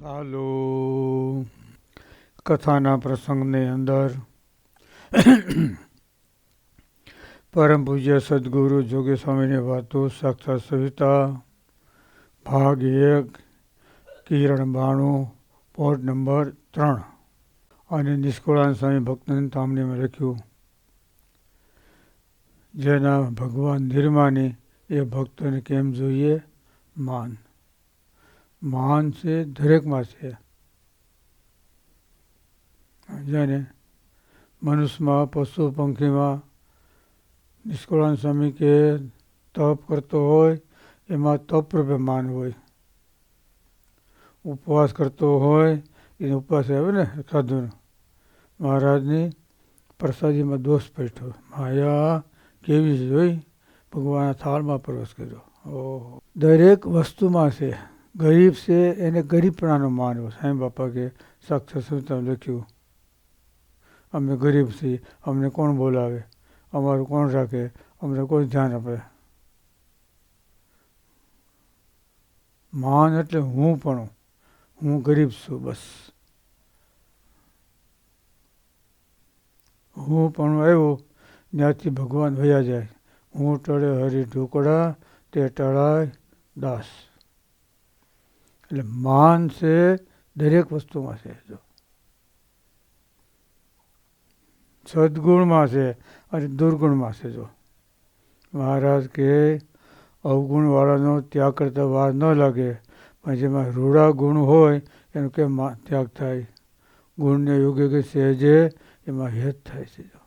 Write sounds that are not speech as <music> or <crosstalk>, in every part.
ચાલો. કથાના પ્રસંગની અંદર પરમ પૂજ્ય સદગુરુ જોગી સ્વામીની વાતો સાક્ષાત સવિતા ભાગ એક, કિરણ બાણું, પોર્ટ નંબર ત્રણ અને નિષ્કુળાન સ્વામી ભક્તન તામણીમાં લખ્યું. જેના ભગવાન નિર્માની એ ભક્તોને કેમ જોઈએ? માન. માન છે, દરેકમાં છે. જેને મનુષ્યમાં, પશુ, પંખીમાં નિષ્કુળાન સ્વામી કે તપ કરતો હોય, એમાં તપ માન હોય. ઉપવાસ કરતો હોય, એને ઉપવાસ આવે ને, સાધુનો. મહારાજની પ્રસાદીમાં દોષ પેઠો. માયા કેવી જોઈ? ભગવાનના થાળમાં પ્રવેશ કર્યો. ઓહો. દરેક વસ્તુમાં છે. ગરીબ છે એને ગરીબપણાનો માન હોય. સાંઈ બાપા કે સખ્ત સુતમ લખ્યું અમે ગરીબ છીએ, અમને કોણ બોલાવે? અમારું કોણ રાખે? અમને કોઈ ધ્યાન આપે? માન એટલે હું પણ હું. ગરીબ છું બસ. હું પણ આવ્યો ત્યાંથી ભગવાન વયા જાય. હું ટળે હરી ઢોકળા, તે ટળાય દાસ. એટલે માન છે, દરેક વસ્તુમાં છે જો. સદગુણમાં છે અને દુર્ગુણમાં છે જો. મહારાજ કે, અવગુણવાળાનો ત્યાગ કરતા વાર ન લાગે, પણ જેમાં રૂડા ગુણ હોય, એનો કેમ ત્યાગ થાય? ગુણને યોગ્ય કે સહેજે, એમાં હેત થાય છે જો.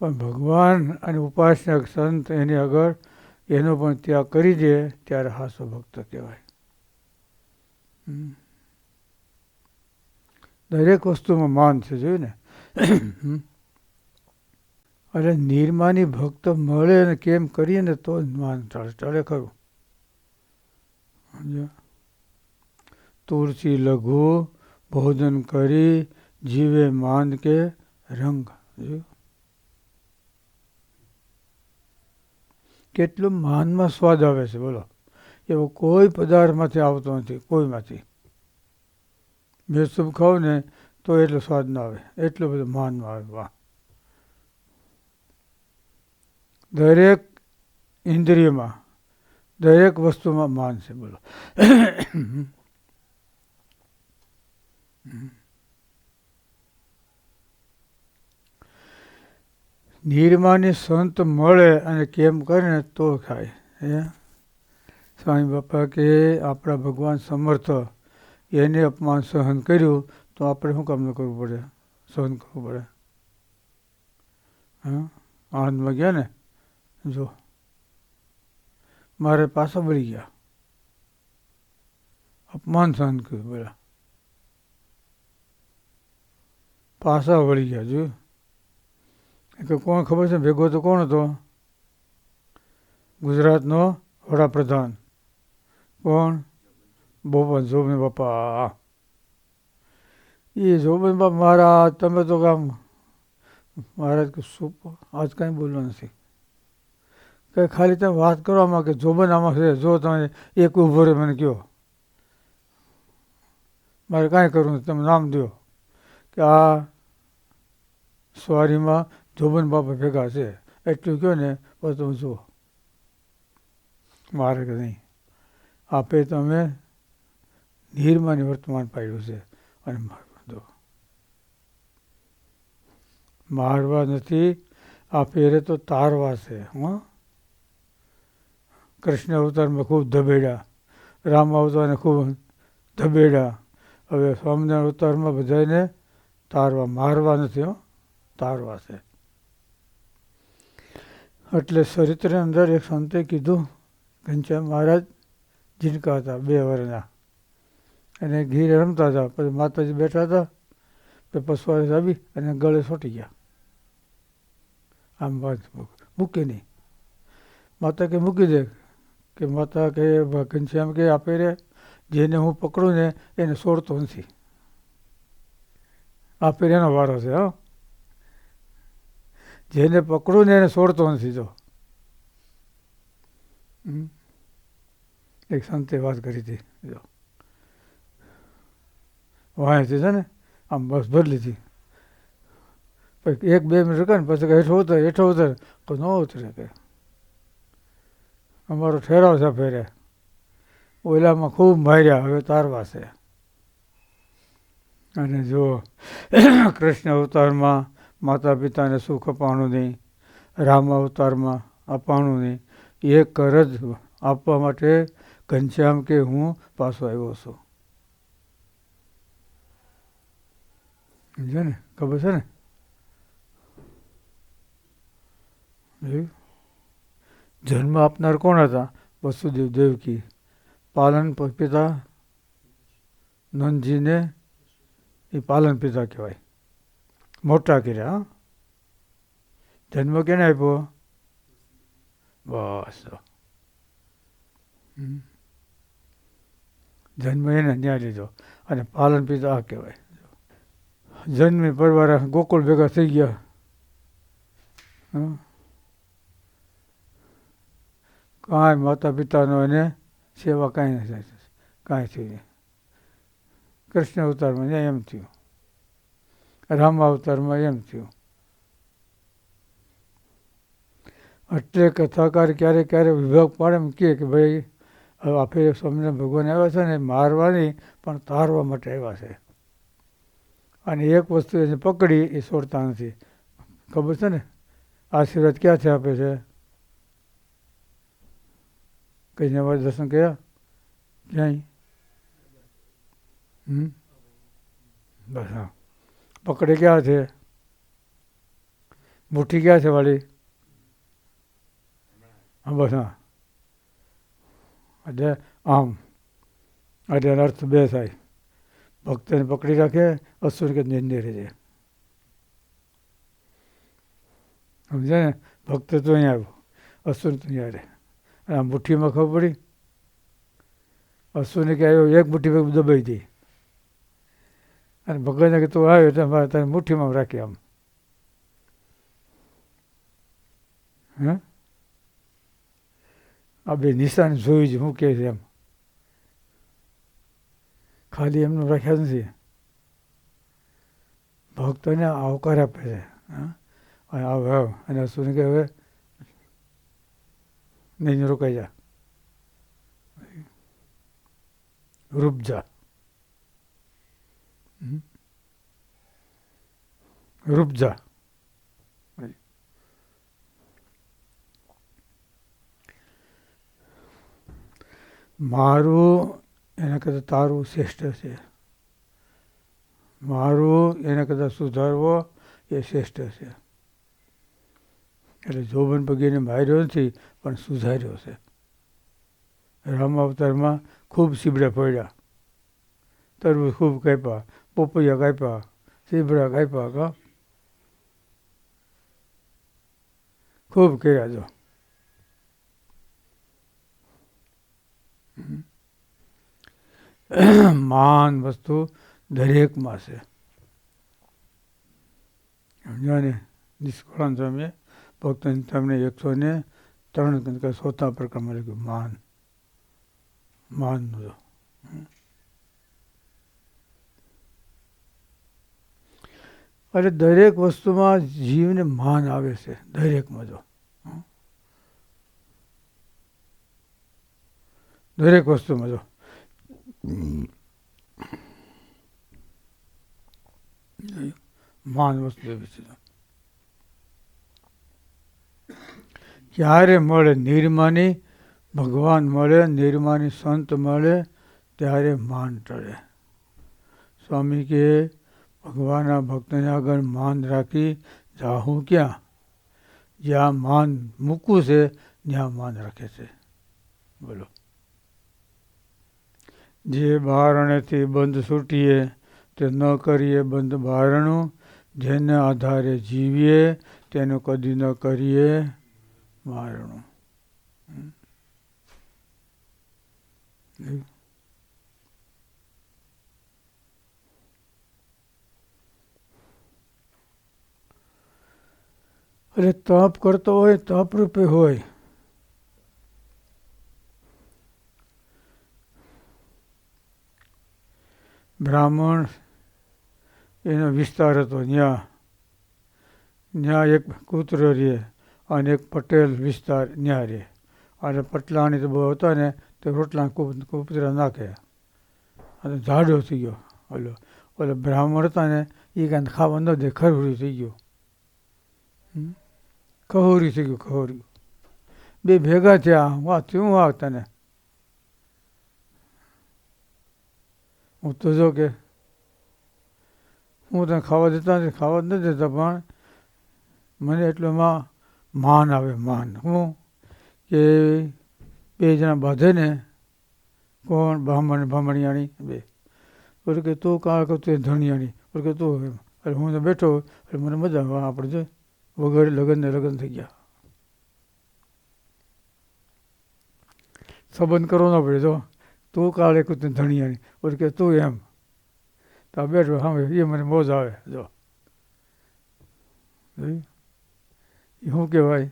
પણ ભગવાન અને ઉપાસક સંત એની આગળ એનો પણ ત્યાગ કરી દે ત્યારે હાસો ભક્ત કહેવાય. દરેક વસ્તુમાં માન છે, જોયું ને? અરે નિર્માની ભક્ત મળે ને કેમ કરીએ ને તો જ માન ટળે ટળે ખરું. તુલસી લઘુ, ભોજન કરી, જીવે માન કે રંગ કેટલું માનમાં સ્વાદ આવે છે, બોલો. એવો કોઈ પદાર્થમાંથી આવતો નથી, કોઈમાંથી. મેં ખાવ ને, તો એટલો સ્વાદ ન આવે. એટલો બધો માનમાં આવે, વાહ. દરેક ઇન્દ્રિયમાં, દરેક વસ્તુમાં માન છે, બોલો. નિર્માની સંત મળે અને કેમ કરે ને તો ખાય હે? સ્વામી બાપા કે આપણા ભગવાન સમર્થ, એને અપમાન સહન કર્યું તો આપણે શું કામ કરવું પડે? સહન કરવું પડે. હા? આનંદમાં ગયા ને? જો. મારે પાછા વળી ગયા. અપમાન સહન કર્યું બધા પાછા વળી ગયા જોયું કે કોણ ખબર છે? ભેગો તો કોણ હતો? ગુજરાતનો વડાપ્રધાન. કોણ? બોપન જોબન બાપા. એ જોબન બાપા મારા તમે તો કામ મહારાજ કે શું આજ કાંઈ બોલવા નથી. કે ખાલી તમે વાત કરવામાં કે જોબન આમાં છે, જો તમે એક ઊભો રહે મને કહો મારે કાંઈ કરવું તમે નામ દો. કે આ સ્વારીમાં જોબન બાપા ભેગા છે એટલું કહો ને બસ તમે જુઓ મારે કે નહીં આપે તમે નિર્માણ વર્તમાન પાડ્યું છે અને દો મારવા નથી આ ફેરે તો તારવા છે હા કૃષ્ણ અવતારમાં ખૂબ ધબેડા રામ અવતારને ખૂબ ધબેડા હવે સ્વામિનારાયણ અવતારમાં બધાને તારવા મારવા નથી હો તારવા છે એટલે ચરિત્રની અંદર એક સંતે કીધું, ઘનશ્યામ મહારાજ જીનકા હતા બે વરના. અને ઘી રમતા હતા. પછી માતાજી બેઠા હતા પછી પશુવાળી આવી અને ગળે સોટી ગયા. આમ વાત મૂકી નહીં. માતા કે, મૂકી દે. કે માતા કે ઘનશ્યામ કે, આપે રે, જેને હું પકડું ને એને છોડતો નથી. આપે એનો વારો છે, હા. જેને પકડું ને એને છોડતો નથી જો. એક સંતે વાત કરી હતી, જો. વાંચતી છે ને, આમ બસ ભરી લીધી. પછી એક બે મિનિટ કરે ને, પછી હેઠો ઉતર હેઠો ઉતર. તો ન ઉતરે. કે અમારો ઠેરાવ છે ફેરે. ઓલામાં ખૂબ માર્યા, હવે તારવા છે. અને જો, <clears throat> કૃષ્ણ અવતારમાં માતા પિતાને સુખ અપાણું નહીં. રામ અવતારમાં અપાણું નહીં. એ કરજ આપવા માટે ઘનશ્યામ કે હું પાછો આવ્યો છું. સમજે ને? ખબર છે ને? જન્મ આપનાર કોણ હતા? વસુદેવ દેવકી. પાલન પિતા નંદજીને એ પાલન પિતા કહેવાય. મોટા કર્યા? જન્મ કેને આપ્યો? બસ. જન્મ એને ન્યાય લીધો. અને પાલન પિતા આ કહેવાય. જન્મી પરવાર ગોકુળ ભેગા થઈ ગયા? કાંઈ માતા પિતાનો એને સેવા કાંઈ નથી કાંઈ થયું કૃષ્ણ અવતારમાં એમ થયું. રામ અવતારમાં એમ થયું. એટલે કથાકાર ક્યારેક ક્યારેક વિભાગ પાડે એમ કહે કે ભાઈ, હવે આપણે સ્વામિનારાયણ ભગવાન આવ્યા છે ને મારવાની પણ તારવા માટે આવ્યા છે. અને એક વસ્તુ એને પકડી, એ છોડતા નથી. ખબર છે ને? આશીર્વાદ ક્યાંથી આપે છે? કઈ નવા દર્શન કયા ક્યાંય? હમ? બસ હા. પકડે ક્યાં છે. મુઠ્ઠી ક્યાં છે વાળી. હા, બસ, હા. એટલે આમ. એટલે અર્થ બે થાય. ભક્તને પકડી રાખે અસુર કે નિંદે રહે. સમજે ને? ભક્ત તો અહીંયા આવ્યો. અસુર તો અહીંયા રહે. અને આ મુઠ્ઠીમાં ખબર પડી? અસુરને કે આવ્યો એક મુઠ્ઠી દબાઈ દઈ અને ભગવાન કે તું આવ્યો એટલે મારે તને મુઠ્ઠીમાં રાખી આમ. હે? આ બે નિશાન જોઈ જ મૂકે છે એમ. ખાલી એમનું રાખ્યા નથી. ભક્તોને આવકાર આપે છે, હા? આવ આવ. અને અસુરને કે હવે નહીં રોકાઈ જા. રૂપજા રૂપજા મારું, એના કરતાં તારું શ્રેષ્ઠ છે. મારું, એના કરતાં સુધારવો એ શ્રેષ્ઠ છે. એટલે જોબન પગીને માર્યો નથી, પણ સુધાર્યો છે. રામ અવતારમાં ખૂબ સીબડા પડ્યા. તરબૂજ ખૂબ કાપ્યા. પોપૈયા કાપ્યા સીબડા કાપ્યા કા ખૂબ કર્યા જો માન વસ્તુ દરેકમાં છે સમજ્યા ને નિષ્કળાન સ્વામીએ ભક્ત તમને એકસો ને ત્રણ સોતા પ્રકારમાં લખ્યું માન માનનું જો એટલે દરેક વસ્તુમાં જીવને માન આવે છે, દરેકમાં જો. દરેક વસ્તુમાં જો. માન વસ્તુ એવી છે. ક્યારે મળે નિર્માની, ભગવાન મળે, નિર્માની સંત મળે, ત્યારે માન ટળે. સ્વામી કે ભગવાનના ભક્તને આગળ માન રાખી જાહું ક્યાં? જ્યાં માન મૂકવું છે, ત્યાં માન રાખે છે. બોલો. જે બારણેથી બંધ છૂટીએ, તે ન કરીએ બંધ બારણું, જેને આધારે જીવીએ, તેનું કદી ન કરીએ મારણું એટલે તપ કરતો હોય, તપ રૂપે હોય. બ્રાહ્મણ એનો વિસ્તાર હતો ત્યાં ત્યાં એક કૂતરો રહે અને એક પટેલ વિસ્તાર ત્યાં રહે અને પટલાણી તો બહુ હતા ને, તો રોટલા કૂતરા નાખે. અને જાડો થઈ ગયો. ઓલો ઓલો બ્રાહ્મણ હતા ને એ કાંઈ ખાવા ન દે ખરું થઈ ગયું. હમ? ખહોરી થઈ ગયું ખહોરી બે ભેગા થયા, વાહ શું વાહ તને. હું તો જો કે, હું તને ખાવા દેતા નથી, ખાવા જ નથી દેતા, પણ મને એટલું માં માન આવે, માન. હું કે બે જણા બાંધે ને, કોણ? બ્રાહ્મણ, બ્રાહ્મણિયાણી, બે. બોલે કે તું કાં તું ધણિયાણી? બોલે કે તું અરે હું બેઠો એટલે મને મજા આવે, આપણે જો વગર લગ્નને લગ્ન થઈ ગયા. સંબંધ કરવો ન પડે તો, તું કાળે કે તું ઓર કે તું એમ. તો આ બેઠો, હા, એ મને મોજ આવે. જો? એ શું કહેવાય?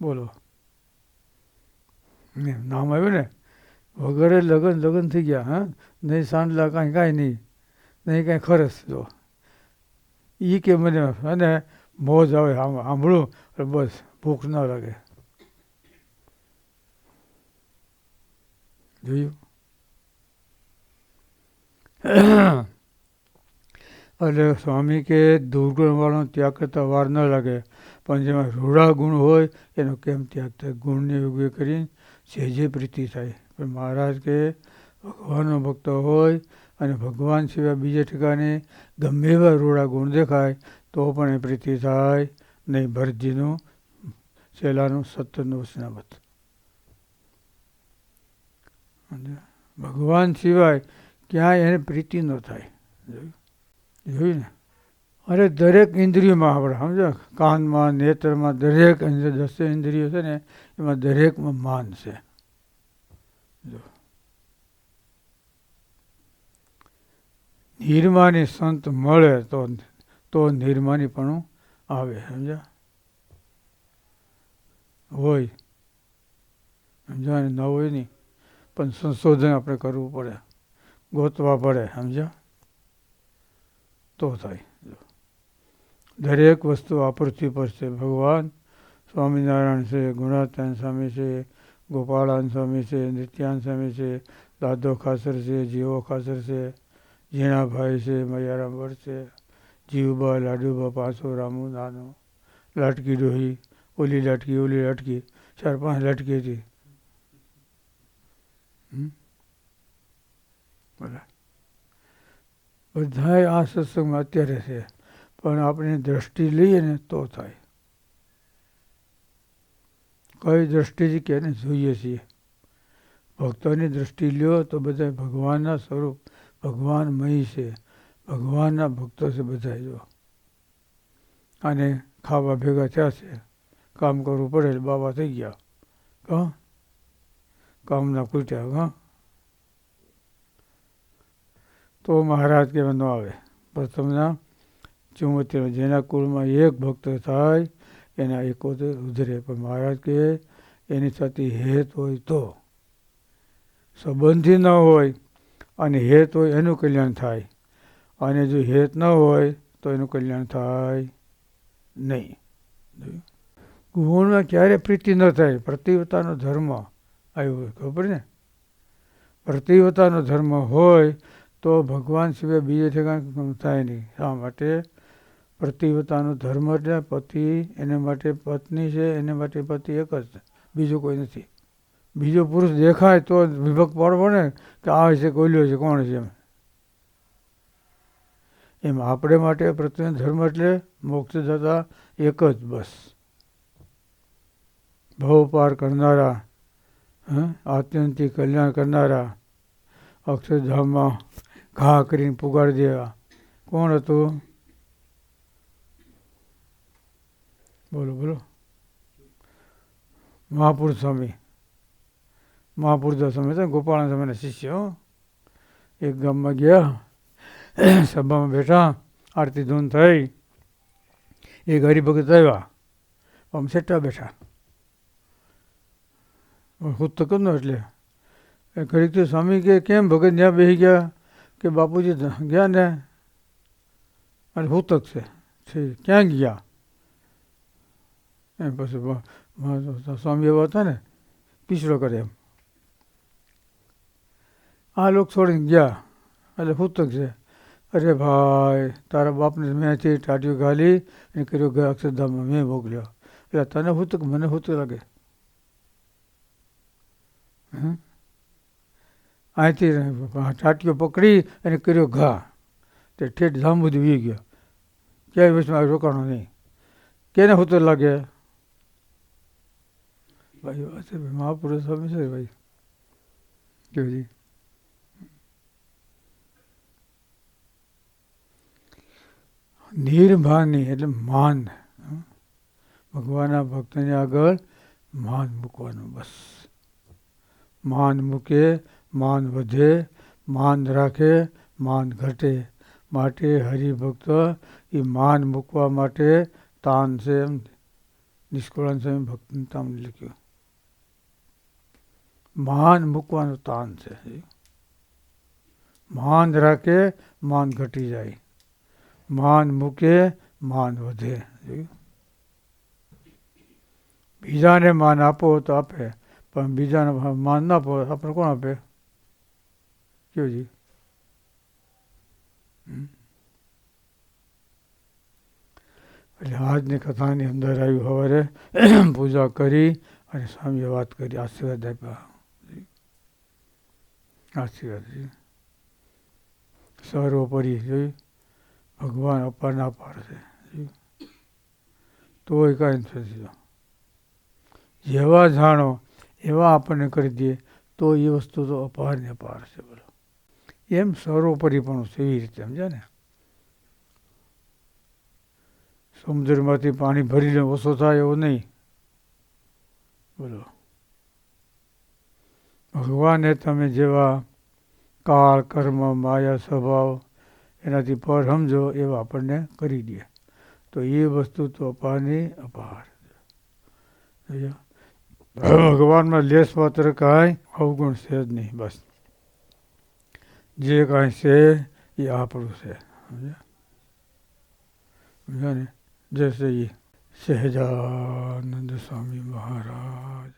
બોલો. એમ, નામ આવ્યું ને? વગરે લગ્ન લગ્ન થઈ ગયા, હા? નહીં સાંડલા કાંઈ કાંઈ નહીં. નહીં કાંઈ ખરસ, જો. એ કે મને અને મોજ આવે સાંભળું બસ ભૂખ ન લાગે. જોયું? એટલે સ્વામી કે દુર્ગુણવાળો ત્યાગ કરતા વાર ન લાગે, પણ જેમાં રૂડા ગુણ હોય, એનો કેમ ત્યાગ થાય? ગુણને યોગ્ય કરીને સેજે પ્રીતિ થાય. પણ મહારાજ કે ભગવાનનો ભક્ત હોય અને ભગવાન સિવાય બીજે ઠેકાને ગમે એવા રૂડા ગુણ દેખાય, તો પણ એ પ્રીતિ થાય નહીં. ભરતજીનું શેલાનું સત્તરનું વચનામત ભગવાન સિવાય ક્યાંય એને પ્રીતિ ન થાય. જોયું? ને? અરે દરેક ઇન્દ્રિયોમાં આપણે, સમજો? કાનમાં, નેત્રમાં દરેક દસે ઇન્દ્રિયો છે ને, એમાં દરેકમાં માન છે. જો. નિર્માની સંત મળે તો તો નિર્માનીપણું આવે, સમજ્યા? હોય. સમજા ન હોય નહીં પણ સંશોધન આપણે કરવું પડે. ગોતવા પડે, સમજ્યા? તો થાય. દરેક વસ્તુ આ પૃથ્વી પર છે. ભગવાન સ્વામિનારાયણ છે ગુણાતાન સ્વામી છે, ગોપાળાન સ્વામી છે, નિત્યાન સ્વામી છે, દાદો ખાસર છે, જીવો ખાસર છે. ઝીણાભાઈ છે, મયારામ ભટ્ટ છે જીવબા, લાડુબા પાસો રામુ, નાનો, લાટકી ડોહી, ઓલી લાટકી ઓલી લાટકી, ચાર પાંચ લાટકી હતી. બધાએ આ સત્સંગમાં અત્યારે છે, પણ આપણે દ્રષ્ટિ લઈએ ને તો થાય. કઈ દ્રષ્ટિથી કેને જોઈએ છીએ. ભક્તોની દ્રષ્ટિ લ્યો તો બધા ભગવાનના સ્વરૂપ ભગવાનમય છે. ભગવાનના ભક્તો છે બધા જો. અને ખાવા ભેગા થયા છે. કામ કરવું પડે બાબા થઈ ગયા. કા કામના કૂટ્યા હા? તો મહારાજ કહેવા ન આવે. પ્રથમના ચુમ્મોતેર જેના કુળમાં એક ભક્ત થાય, એના એકોતેર ઉધરે. પણ મહારાજ કહે, એની સાથે હેત હોય તો. સંબંધી ન હોય. અને હેત હોય એનું કલ્યાણ થાય. અને જો હેત ન હોય, તો એનું કલ્યાણ થાય નહીં. ગુણમાં ક્યારે પ્રીતિ ન થાય? પ્રતિવતાનો ધર્મ આવ્યો હોય, ખબર ને? પ્રતિવતાનો ધર્મ હોય તો ભગવાન સિવાય બીજે ઠેકાણ થાય નહીં. શા માટે? પ્રતિવતાનો ધર્મ એટલે પતિ, એને માટે પત્ની છે, એને માટે પતિ એક જ, બીજું કોઈ નથી. બીજો પુરુષ દેખાય તો વિભક્ત પાડવો ને કે આ છે કોલ્યો છે, કોણ છે એમ. એમ આપણે માટે પ્રત્યે ધર્મ એટલે મોક્ષદાતા એક જ બસ. ભવ પાર કરનારા આત્યંતિક કલ્યાણ કરનારા, અક્ષરધામમાં ઘા કરીને પુગાડી દેવા. કોણ હતું? બોલો બોલો. મહાપુરુષ સ્વામી. મહાપુરુષ સમય હતા ગોપાલ સ્વામીના શિષ્યો. એક ગામમાં ગયા, <clears throat> સભામાં બેઠા, આરતી ધૂન થઈ. એક હરિભગત આવ્યા. આમ સેટા બેઠા. હું તો કરનો એટલે. એ ઘડીક તો સ્વામી કે, કેમ ભગત ત્યાં બેસી ગયા? કે બાપુજી ગયા ને? અને હૂતક છે. છે, ક્યાં ગયા? એમ પછી સ્વામી એવા હતા ને પીછળો કરે એમ. આ લોકો છોડીને ગયા. એટલે હૂતક છે. અરે ભાઈ, તારા બાપને મેં છે ટાટીઓ ગાલી અને કર્યો ગયા અક્ષરધામમાં મેં મોકલ્યો. એટલે તને હૂતક, મને હૂતક લાગે? અહીંથી ટાટીઓ પકડી અને કર્યો ઘા. તે ઠેઠ ધામ બધું વી ગયો. ક્યાંય વચમાં રોકાણો નહીં. કેને હૂતક લાગે? ભાઈ, વાત મહાપુરુષ સ્વામી છે, ભાઈ. કેવજી નિર્માની એટલે માન. ભગવાનના ભક્તની આગળ માન મૂકવાનું બસ. માન મૂકે, માન વધે, માન રાખે, માન ઘટે. માટે હરિભક્ત એ માન મૂકવા માટે તાન છે એમ નિષ્કુળાન સ્વામી ભક્તિ તમને લખ્યું. માન મૂકવાનું તાન છે. માન રાખે, માન ઘટી જાય. માન મૂકે, માન વધે? બીજાને માન આપો તો આપે, પણ બીજાને માન ના આપો, આપણે કોણ આપે કેવું જી? એટલે આજની કથાની અંદર આવ્યું સવારે <clears throat> પૂજા કરી અને સ્વામીએ વાત કરી, આશીર્વાદ આપ્યા આશીર્વાદ? સર્વોપરી, જોયું ભગવાન અપાર ના પાડશે? તોય કાંઈ થશે જેવા જાણો, એવા આપણને કરી દે, તો એ વસ્તુ તો અપાર ને છે બોલો. એમ સર્વોપરી પણ છે એવી રીતે, સમજ્યા ને? સમુદ્રમાંથી પાણી ભરીને ઓછો થાય એવો નહીં. બોલો. ભગવાને તમે જેવા કાળ, કર્મ, માયા, સ્વભાવ એનાથી પર સમજો એવા આપણને કરી દે. તો એ વસ્તુ તો અપારની અપાર. ભગવાનમાં લેશ માત્ર કાંઈ અવગુણ છે જ નહીં, બસ. જે કાંઈ છે એ આપણું છે. સમજ્યા ને? જય શ્રી સહેજાનંદ સ્વામી મહારાજ.